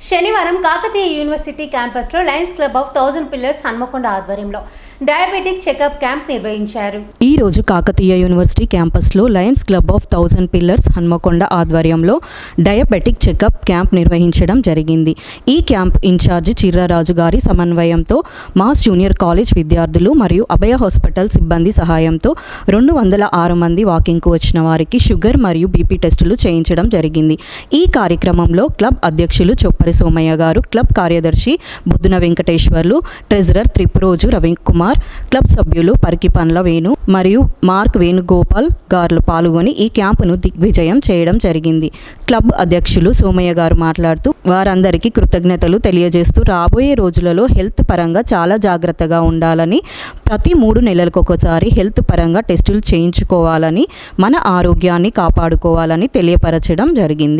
శనివారం కాకతీయ యూనివర్సిటీ క్యాంపస్లో lions club of thousand pillars Hanmakonda ఆధ్వర్యంలో డయాబెటిక్ చెకప్ క్యాంప్ నిర్వహించారు. ఈ రోజు కాకతీయ యూనివర్సిటీ క్యాంపస్లో lions club of thousand pillars Hanmakonda ఆధ్వర్యంలో డయాబెటిక్ చెకప్ క్యాంప్ నిర్వహించడం జరిగింది. ఈ క్యాంప్ ఇన్ఛార్జి చిర్రరాజు గారి సమన్వయంతో మాస్ జూనియర్ కాలేజ్ విద్యార్థులు మరియు అభయ హాస్పిటల్ సిబ్బంది సహాయంతో రెండు వందల ఆరు మంది వాకింగ్కు వచ్చిన వారికి షుగర్ మరియు బీపీ టెస్టులు చేయించడం జరిగింది. ఈ కార్యక్రమంలో క్లబ్ అధ్యక్షులు చొప్పరి సోమయ్య గారు క్లబ్ కార్యదర్శి బుద్ధున వెంకటేశ్వర్లు ట్రెజరర్ త్రిపురోజు రవికుమార్ క్లబ్ సభ్యులు పరికిపండ్ల వేణు మరియు మార్క్ వేణుగోపాల్ గారు పాల్గొని ఈ క్యాంపును దిగ్విజయం చేయడం జరిగింది. క్లబ్ అధ్యక్షులు సోమయ్య గారు మాట్లాడుతూ వారందరికీ కృతజ్ఞతలు తెలియజేస్తూ రాబోయే రోజులలో హెల్త్ పరంగా చాలా జాగ్రత్తగా ఉండాలని ప్రతి మూడు నెలలకు ఒకసారి హెల్త్ పరంగా టెస్టులు చేయించుకోవాలని మన ఆరోగ్యాన్ని కాపాడుకోవాలని తెలియపరచడం జరిగింది.